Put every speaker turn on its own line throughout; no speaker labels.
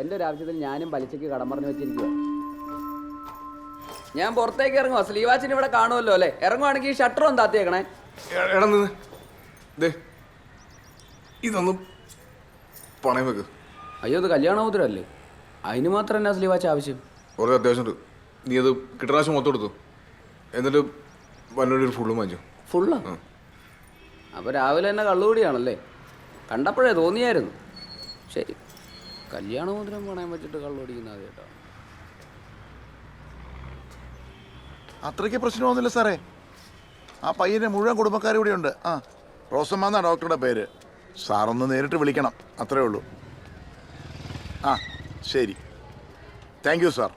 എന്റെ ഒരു ആവശ്യത്തിൽ ഞാനും പലിശയ്ക്ക് കടം പറഞ്ഞു വെച്ചിരിക്കുക ഞാൻ പുറത്തേക്ക് ഇറങ്ങുവാ. സ്ലീവാച്ചിന് ഇവിടെ കാണുമല്ലോ അല്ലേ? ഇറങ്ങുവാണെങ്കിൽ ഷട്ടർ ഒന്ന് താത്തിയേക്കണേ
എടാ നിന്ന്. ദേ ഇതൊന്നും പണയം വെക്ക്.
അയ്യോ ഇത് കല്യാണമോതിരല്ലേ അതിന് മാത്രം എന്നാ സ്ലീവാച്ച ആവശ്യം?
കുറേ അത്യാവശ്യമുണ്ട്. നീ അത് കിട്ടറാശം മൊത്തം എടുത്തു. എന്നിട്ട് വല്ലൊരു ഒരു ഫുള്ളും വാങ്ങിച്ചു.
ഫുള്ളാ? അപ്പോൾ രാവിലെ തന്നെ കള്ളുകൂടിയാണല്ലേ കണ്ടപ്പോഴേ തോന്നിയായിരുന്നു. ശരി. കല്യാണമോതിരം പണയം വെച്ചിട്ട് കള്ളോടിക്കുന്ന കേട്ടോ.
അത്രയ്ക്ക് പ്രശ്നമൊന്നുമില്ല സാറേ. ആ പയ്യന് മുഴുവൻ കുടുംബക്കാർ ഇവിടെ ഉണ്ട്. ആ റോസമ്മ എന്നാ ഡോക്ടറുടെ പേര്. സാറൊന്ന് നേരിട്ട് വിളിക്കണം. അത്രേ ഉള്ളൂ. ആ ശരി. താങ്ക് യു സാർ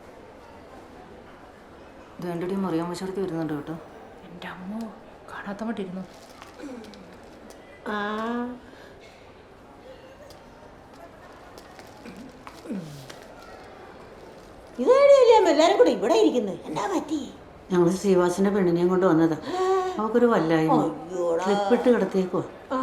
വേണ്ടടി മറിയാൻ വശത്ത് വരുന്നുണ്ട് കേട്ടോ.
എന്റെ അമ്മോ കാണാത്തമട്ടിരുന്നു
ഇതേടിയല്ലേ എല്ലാരും കൂടെ ഇവിടെ ഇരിക്കുന്നത് എന്നാ പറ്റി?
ഞങ്ങൾ ശ്രീവാസിന്റെ പെണ്ണിനെയും കൊണ്ട് വന്നതാ. അവക്കൊരു വല്ലായ്മ. ക്ലിപ്പിട്ട് കിടത്തേക്കോ
ആ.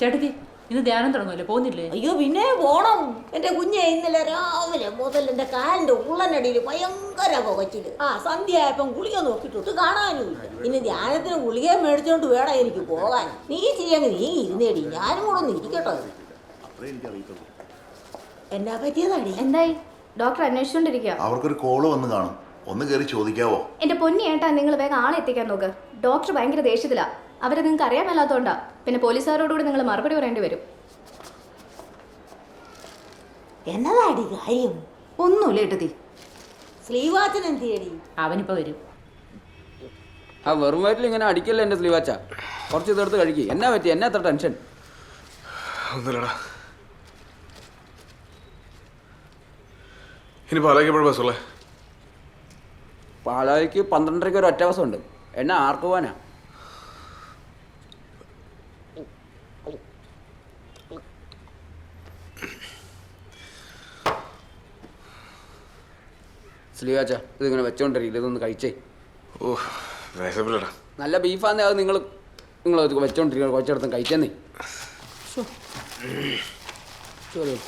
ചേട്ടത്തി ഇന്ന് ധ്യാനം തുടങ്ങുമല്ലോ പോകുന്നില്ലേ
അയ്യോ പിന്നെ പോണം. എന്റെ കുഞ്ഞെ ഇന്നലെ രാവിലെ മുതൽ എന്റെ കാലിന്റെ ഉള്ളനടിയിൽ ഭയങ്കര പുകച്ചിൽ. ആ സന്ധ്യ ആയപ്പം ഗുളിക നോക്കിയിട്ടൊട്ട് കാണാനും ഇനി ധ്യാനത്തിന് ഗുളിക മേടിച്ചോണ്ട് വേണം എനിക്ക് പോകാൻ. നീ ചെയ്യാൻ നീ ഇരുന്നേടി. ഞാനും കൂടെ ഒന്ന് ഇരിക്കട്ടോ. എന്നാ പറ്റിയതാടി?
എന്തായി? ഡോക്ടർ അന്വേഷിച്ചോണ്ടിരിക്കുക
അവർക്കൊരു കോൾ വന്ന് കാണും. ഒന്ന് കയറി ചോദിക്കാവോ?
എന്റെ പൊന്നി ഏട്ടാ നിങ്ങൾ വേഗം ആളെ എത്തിക്കാൻ നോക്ക്. ഡോക്ടർ ഭയങ്കര ദേഷ്യത്തിലാ. അവരെ നിങ്ങൾക്ക് അറിയാൻ മേലാത്തോണ്ടാ. പിന്നെ പോലീസുകാരോടുകൂടി നിങ്ങൾ മറുപടി പറയേണ്ടി വരും.
എന്നതാടി കാര്യം?
ഒന്നുമില്ല ഏട്ടത്തി.
സ്ലീവാച്ചൻ എന്തിയടി?
അവനിപ്പോ വരും.
ആ വെറും വയറ്റിൽ ഇങ്ങനെ അടിക്കല്ലേ എന്റെ സ്ലീവാച്ച കുറച്ച് തീർത്ത് കഴിക്കുക എന്നാ പറ്റി? എന്നാ അത്ര ടെൻഷൻ?
ഒന്നുമില്ലടാ. ഇനി പാലാക്കിയപ്പോഴും ബസ്സുള്ളേ
പാലായിക്ക് പന്ത്രണ്ടരയ്ക്ക് ഒരു ഒറ്റ ബസ്സുണ്ട് എന്നാ ആർക്ക് പോവാനാ? സ്ലീവാച്ച ഇതിങ്ങനെ വെച്ചോണ്ടിരിക്കില്ല ഇതൊന്ന് കഴിച്ചേ.
ഓ വിശപ്പില്ലടാ.
നല്ല ബീഫാന്നേ അത് നിങ്ങൾ നിങ്ങൾ വെച്ചോണ്ടിരിക്കുക കുറച്ചിടത്തും കഴിച്ചെന്നേ.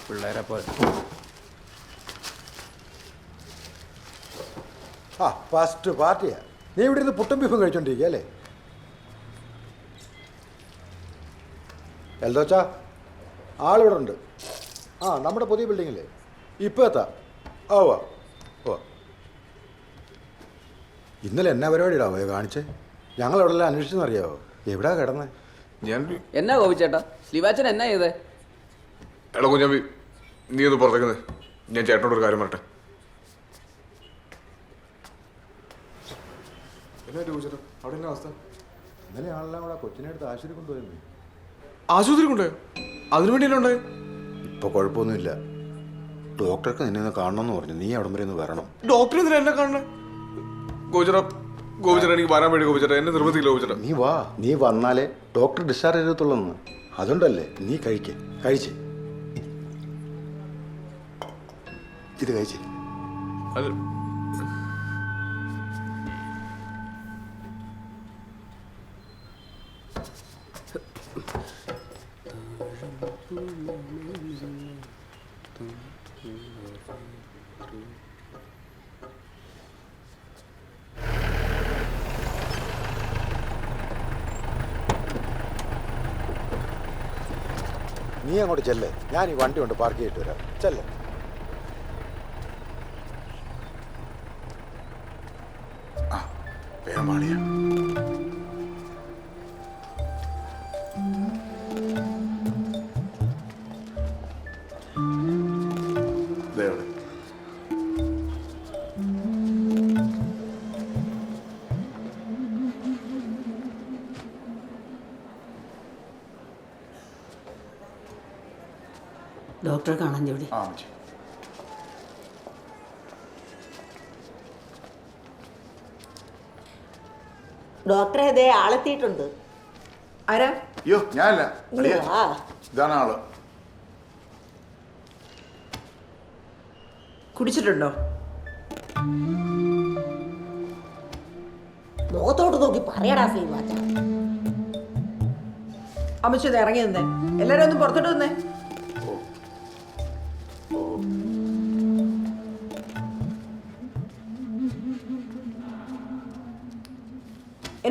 പിള്ളേരെ പോലെ.
ആ ഫസ്റ്റ് പാർട്ടിയാ നീ ഇവിടെ ഇരുന്ന് പുട്ടും ബീഫും കഴിച്ചോണ്ടിരിക്കുക അല്ലേ? എൽദോച്ചാ ആളിവിടെ ഉണ്ട് ആ നമ്മുടെ പുതിയ ബിൽഡിങ്ങില്ലേ ഇപ്പോൾ എത്താ. ഓ വാ ഓ ഇന്നലെ എന്നാ പരിപാടിയിടാ പോയോ കാണിച്ചേ? ഞങ്ങൾ അവിടെ എല്ലാം അന്വേഷിച്ചെന്ന് അറിയാവോ? എവിടാ കിടന്നേ?
ഞാൻ
എന്നാ കോപിച്ചേട്ടാ സ്ലീവാച്ചൻ എന്നാ ചെയ്തേ?
എടാ കുഞ്ഞാമ്പി നീ ഒന്ന് പുറത്തേക്കുന്നത് ഞാൻ ചേട്ടനോട് ഒരു കാര്യം പറട്ടെ എന്നാ ചോദിച്ചേട്ടാ അവിടെ എന്നാ അവസ്ഥ?
ഇന്നലെ ആളെല്ലാം കൂടെ കൊച്ചിനെ എടുത്ത് ആശുപത്രി കൊണ്ടുപോയിരുന്നു
ആശുപത്രി കൊണ്ടുപോയോ? അതിനു വേണ്ടിയല്ലേ ഉണ്ടായി
ഇപ്പോൾ കുഴപ്പമൊന്നുമില്ല. ഡോക്ടർക്ക് നിന്നെ ഒന്ന് കാണണമെന്ന് പറഞ്ഞു. നീ അവിടം വരെ ഒന്ന് വരണം.
ഡോക്ടർ എന്തിനാ എന്നെ കാണണേ? ഗോചറ ഗോപിച്ചേട്ടാ എനിക്ക് വരാൻ വേണ്ടി ഗോപിച്ചേട്ടാ എന്നെ നിർബന്ധിക്കില്ല ഗോപിച്ചേട്ടാ.
നീ വാ. നീ വന്നാലേ ഡോക്ടർ ഡിസ്ചാർജ് ചെയ്തത്തുള്ളൂ അതുകൊണ്ടല്ലേ നീ കഴിക്കേ. കഴിച്ചേ. ഇത് കഴിച്ചേ.
അത്
നീ അങ്ങോട്ട് ചെല്ലേ. ഞാൻ ഈ വണ്ടി കൊണ്ട് പാർക്ക് ചെയ്തിട്ട് വരാം. ചെല്ലേ.
ആ പാടിയാ
ഡോക്ടറെ കാണാൻ ജോലി.
ആ ശരി
ഡോക്ടറെ അതേ ആളെത്തിയിട്ടുണ്ട്.
ആരാ?
അയ്യോ ഞാനല്ല. അളിയാ. ഇതാണ് ആൾ.
കുടിച്ചിട്ടുണ്ടോ?
മുഖത്തോട്ട് നോക്കി പറയടാ ശ്രീവാച്ച
അമ്മച്ചി ഒന്ന് ഇറങ്ങി നിന്നേ എല്ലാരും ഒന്ന് പുറത്തോട്ട് വന്നേ.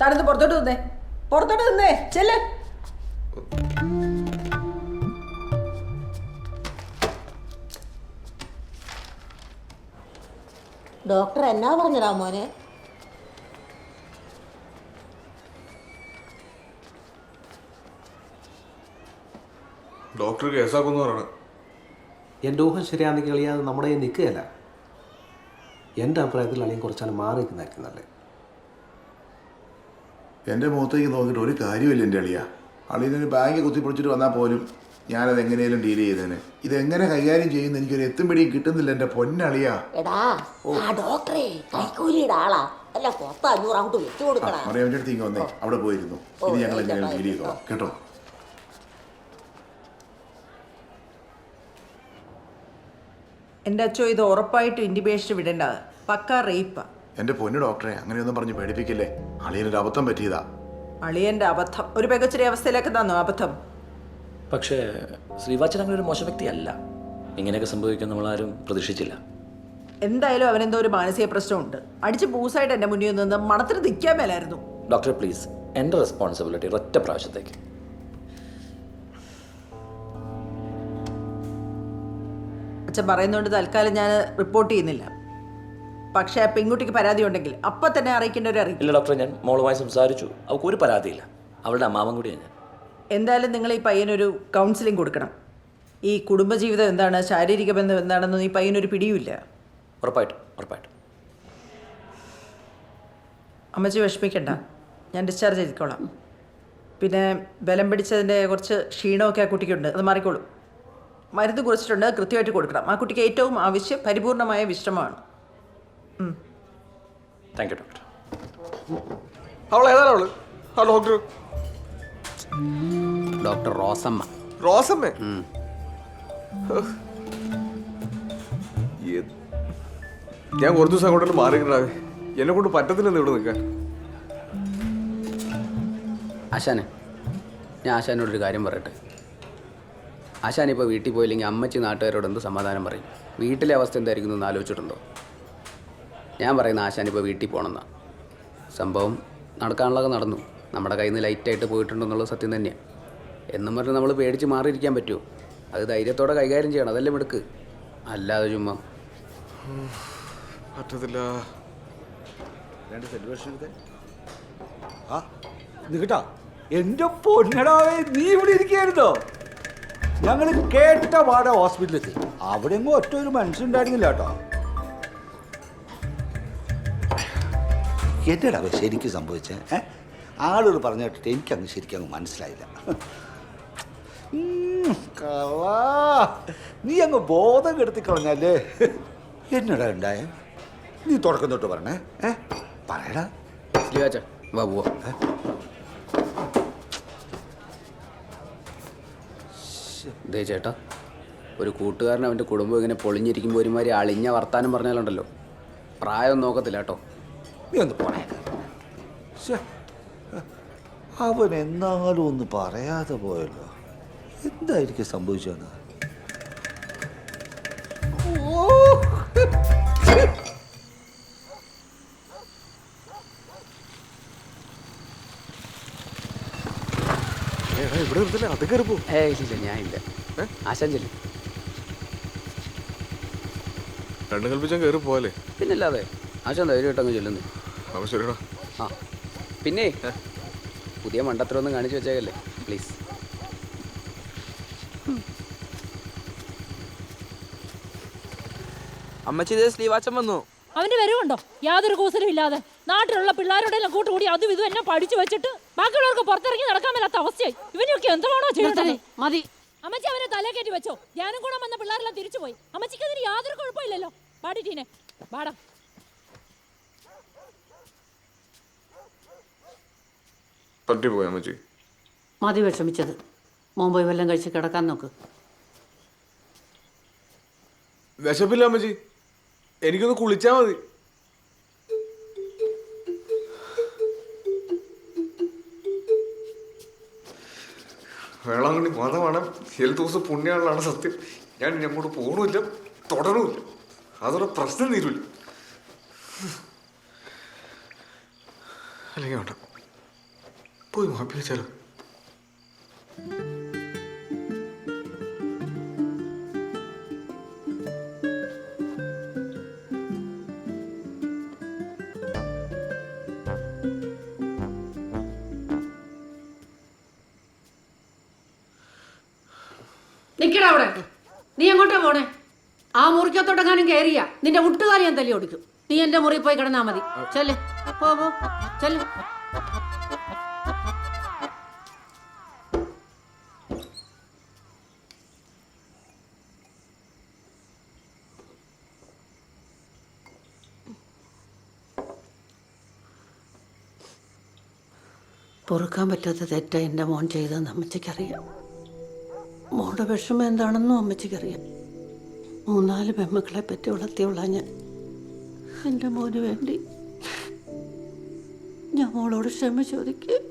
താനൊന്ന് പുറത്തോട്ട് നിന്നേ പുറത്തോട്ട് നിന്നേ ചെല്ല്.
ഡോക്ടർ എന്നാ പറഞ്ഞതാ മോനെ?
ഡോക്ടർ കേസാക്കുന്നു പറയണം.
എന്റെ ഊഹം ശരിയാണെങ്കിൽ കളിയാതെ അത് നമ്മുടെ കയ്യിൽ നിൽക്കുകയല്ല. എന്റെ അഭിപ്രായത്തിൽ അല്ലെങ്കിൽ കുറച്ചാണ് മാറി നിൽക്കുന്നതായിരിക്കും നല്ലത്.
എന്റെ മുഖത്തേക്ക് നോക്കിയിട്ട് ഒരു കാര്യമില്ല എന്റെ അളിയ. അളിയനൊരു ബാങ്ക് കുത്തിപ്പൊളിച്ചിട്ട് വന്നാൽ പോലും ഞാനത് എങ്ങനെയും ഡീൽ ചെയ്തേനെ. ഇതെങ്ങനെ കൈകാര്യം ചെയ്യുന്ന എനിക്കൊരു എത്തും പിടിയും കിട്ടുന്നില്ല എന്റെ പൊന്നളിയ. മറിയാമ്മന്റെ അടുത്ത് ഇങ്ങ് വന്നേ. അവിടെ പോയിരുന്നു. ഇത് ഞങ്ങൾ എങ്ങനെയാണ് ഡീൽ ചെയ്തോ കേട്ടോ?
എന്റെ അച്ഛോ ഇത് ഉറപ്പായിട്ടും ഇൻഡിബേഷൻ വിടേണ്ടത്. പക്ക റേപ്പാ
എന്റെ പൊന്നു ഡോക്ടറെ അങ്ങനെയൊന്നും പറഞ്ഞ് പേടിപ്പിക്കില്ലേ? അളിയനൊരു അബദ്ധം പറ്റിയതാ.
അളിയന്റെ അബദ്ധം. ഒരു മികച്ചൊരു അവസ്ഥയിലേക്ക് തന്നു അബദ്ധം?
പക്ഷേ ശ്രീവാച്ചൻ അങ്ങനെ ഒരു മോശം വ്യക്തിയല്ല. ഇങ്ങനെയൊക്കെ സംഭവിക്കാൻ നമ്മളാരും പ്രതീക്ഷിച്ചില്ല.
എന്തായാലും അവനെന്തോ ഒരു മാനസിക പ്രശ്നമുണ്ട്. അടിച്ച് പൂസായിട്ട് എന്റെ മുന്നിൽ നിന്ന് മണത്തിന് നിൽക്കാൻ മേലായിരുന്നു.
ഡോക്ടർ പ്ലീസ് എന്റെ റെസ്പോൺസിബിലിറ്റി ഒറ്റ പ്രാവശ്യത്തേക്ക്.
അച്ഛൻ പറയുന്നതുകൊണ്ട് തൽക്കാലം ഞാൻ റിപ്പോർട്ട് ചെയ്യുന്നില്ല. പക്ഷേ പെൺകുട്ടിക്ക് പരാതി ഉണ്ടെങ്കിൽ അപ്പൊ തന്നെ അറിയിക്കേണ്ട ഒരു അറിയിക്കും.
ഇല്ല ഡോക്ടറെ ഞാൻ മോളുമായി സംസാരിച്ചു. അവൾക്ക് ഒരു പരാതിയില്ല. അവളുടെ അമ്മാവൻ കൂടിയാണ് ഞാൻ.
എന്തായാലും നിങ്ങൾ ഈ പയ്യനൊരു കൗൺസിലിംഗ് കൊടുക്കണം. ഈ കുടുംബജീവിതം എന്താണ് ശാരീരിക ബന്ധം എന്താണെന്നൊന്നും ഈ പയ്യനൊരു പിടിയുമില്ല.
ഉറപ്പായിട്ടും ഉറപ്പായിട്ടും.
അമ്മച്ചി വിഷമിക്കണ്ട. ഞാൻ ഡിസ്ചാർജ് ചെയ്തിക്കോളാം. പിന്നെ ബലം പിടിച്ചതിന്റെ കുറച്ച് ക്ഷീണമൊക്കെ ആ കുട്ടിക്കുണ്ട്. അത് മാറിക്കോളും. മരുന്ന് കുറിച്ചിട്ടുണ്ട്. കൃത്യമായിട്ട് കൊടുക്കണം. ആ കുട്ടിക്ക് ഏറ്റവും ആവശ്യം പരിപൂർണമായ വിശ്രമമാണ്.
താങ്ക് യു ഡോക്ടർ
അവൾ ഏതാണ് അവൾ? ആ ഡോക്ടർ?
ഡോക്ടർ റോസമ്മ.
റോസമ്മ? ഞാൻ കുറച്ച് ദിവസം അങ്ങോട്ട് മാറിയിട്ടാവേ എന്നെ കൊണ്ട് പറ്റത്തില്ലെന്ന് ഇവിടെ നിൽക്കാൻ.
ആശാനെ ഞാൻ ആശാനോടൊരു കാര്യം പറയട്ടെ. ആശാൻ ഇപ്പോൾ വീട്ടിൽ പോയില്ലെങ്കിൽ അമ്മച്ചി നാട്ടുകാരോട് എന്ത് സമാധാനം പറയും? വീട്ടിലെ അവസ്ഥ എന്തായിരിക്കും എന്ന് ആലോചിച്ചിട്ടുണ്ടോ? ഞാൻ പറയുന്ന ആശാൻ ഇപ്പോൾ വീട്ടിൽ പോകണമെന്നാ. സംഭവം നടക്കാനുള്ളതൊക്കെ നടന്നു. നമ്മുടെ കയ്യിൽ നിന്ന് ലൈറ്റായിട്ട് പോയിട്ടുണ്ടെന്നുള്ളത് സത്യം തന്നെയാണ് എന്നും പറഞ്ഞ് നമ്മൾ പേടിച്ച് മാറിയിരിക്കാൻ പറ്റുമോ അത് ധൈര്യത്തോടെ കൈകാര്യം ചെയ്യണം. അതല്ലേ മിടുക്ക്. അല്ലാതെ ചുമ്മാ.
പറ്റത്തില്ല.
ആ നികട്ടാ എന്റെ പൊന്നടാവേ നീ ഇവിടെ ഇരിക്കുകയായിരുന്നോ? ഞങ്ങൾ കേട്ട പാടാ ഹോസ്പിറ്റലിൽ അവിടെ എങ്ങും ഒറ്റ ഒരു മനുഷ്യണ്ടായിരുന്നില്ല കേട്ടോ. എന്നടാവേ ശരിക്കും സംഭവിച്ചേ. ഏ? ആളുകൾ പറഞ്ഞു കേട്ടിട്ട് എനിക്കങ്ങ് ശരിക്കും അങ്ങ് മനസ്സിലായില്ല. ഉം, കള്ളാ. നീ അങ്ങ് ബോധം കെടുത്തി കളഞ്ഞല്ലേ? എന്നടാ ഉണ്ടായ? നീ തുടക്കം തൊട്ട് പറഞ്ഞേ ഏ? പറയടാ.
സ്ലീവാച്ച വാ പോവാ. ദേ ചേട്ടാ ഒരു കൂട്ടുകാരൻ അവന്റെ കുടുംബം ഇങ്ങനെ പൊളിഞ്ഞിരിക്കുമ്പോൾ ഒരുമാതിരി അളിഞ്ഞ വർത്താനം പറഞ്ഞാലുണ്ടല്ലോ. പ്രായം നോക്കത്തില്ല കേട്ടോ.
നീ ഒന്ന് പോണേ. ശ്ശേ. അവൻ എന്നാലും ഒന്ന് പറയാതെ പോയല്ലോ. എന്തായിരിക്കും സംഭവിച്ചത്
ഏടാ ഇവിടെ നിർത്തില്ല അത് കയറി പോ.
ഏ ഇല്ല ഞാൻ ഇല്ല. ആശാൻ ചെല്ലും
രണ്ടും കൽപ്പിച്ചാൽ കയറി പോവാലേ
പിന്നല്ലാതെ ആശാൻ ധൈര്യമായിട്ടങ്ങ് ചെല്ലുന്നു.
അപ്പൊ ശരിടാ
ആ. പിന്നെ പുതിയ മണ്ടത്തരമൊന്നും കാണിച്ചു വെച്ചേക്കല്ലേ? പ്ലീസ്
അമ്മച്ചി ഇതേ സ്ലീവാച്ചൻ വന്നു.
അവന്റെ വരവുണ്ടോ? യാതൊരു കൂസലും ഇല്ലാതെ. നാട്ടിലുള്ള പിള്ളേരോടെല്ലാം കൂട്ടുകൂടി അതും ഇതും എന്നെ പഠിച്ചു വെച്ചിട്ട് ബാക്കിയുള്ളവർക്ക് പുറത്തിറങ്ങി നടക്കാൻ മേലാത്ത അവസ്ഥയായി. ഇവനൊക്കെ എന്തുവാണോ ചെയ്യുന്നത്?
മതി.
അമ്മച്ചി അവനെ തല കയറ്റി വെച്ചോ. ധ്യാനം കൂടാൻ വന്ന പിള്ളേരെല്ലാം തിരിച്ചു പോയി അമ്മച്ചിക്ക് അതിന് യാതൊരു കുഴപ്പമില്ലല്ലോ. പാടിട്ടീനെ ടീനെ. പാടാ
പറ്റി പോയാ അമ്മച്ചി.
മതി വിഷമിച്ചത്. മോൻ പോയി വല്ലതും കഴിച്ച് കിടക്കാൻ നോക്ക്.
വിശപ്പില്ല അമ്മച്ചി. എനിക്കൊന്ന് കുളിച്ചാ മതി. വേളാങ്കണ്ണി മതമാണ് ഏഴ് ദിവസം പുണ്യാളാണ് സത്യം. ഞാൻ ഇനി അങ്ങോട്ട് പോകണമില്ല തുടരുമില്ല അതൊരു പ്രശ്നം തീരുമില്ല അല്ലെങ്കിൽ വേണ്ട. പോയി വെച്ചാലോ
നിക്കടാ അവിടെ. നീ എങ്ങോട്ടാ പോണേ? ആ മുറിക്കത്തോട്ടെങ്ങാനും കയറിയ നിന്റെ മുട്ടുകാലി ഞാൻ തല്ലി ഓടിക്കും നീ എന്റെ മുറി പോയി കിടന്നാ മതി. ചെല്ലേ. പോ. ചെല്ല്. പൊറുക്കാൻ പറ്റാത്ത തെറ്റ എന്റെ മോൻ ചെയ്തതെന്ന് അമ്മച്ചിക്കറിയാം. മോളുടെ വിഷമം എന്താണെന്നും അമ്മച്ചിക്കറിയാം. മൂന്നാൽ പെമ്മക്കളെ പറ്റി വളർത്തിയുള്ള ഞാൻ. എന്റെ മോന് വേണ്ടി ഞാൻ മോളോട് ക്ഷമ ചോദിക്കുക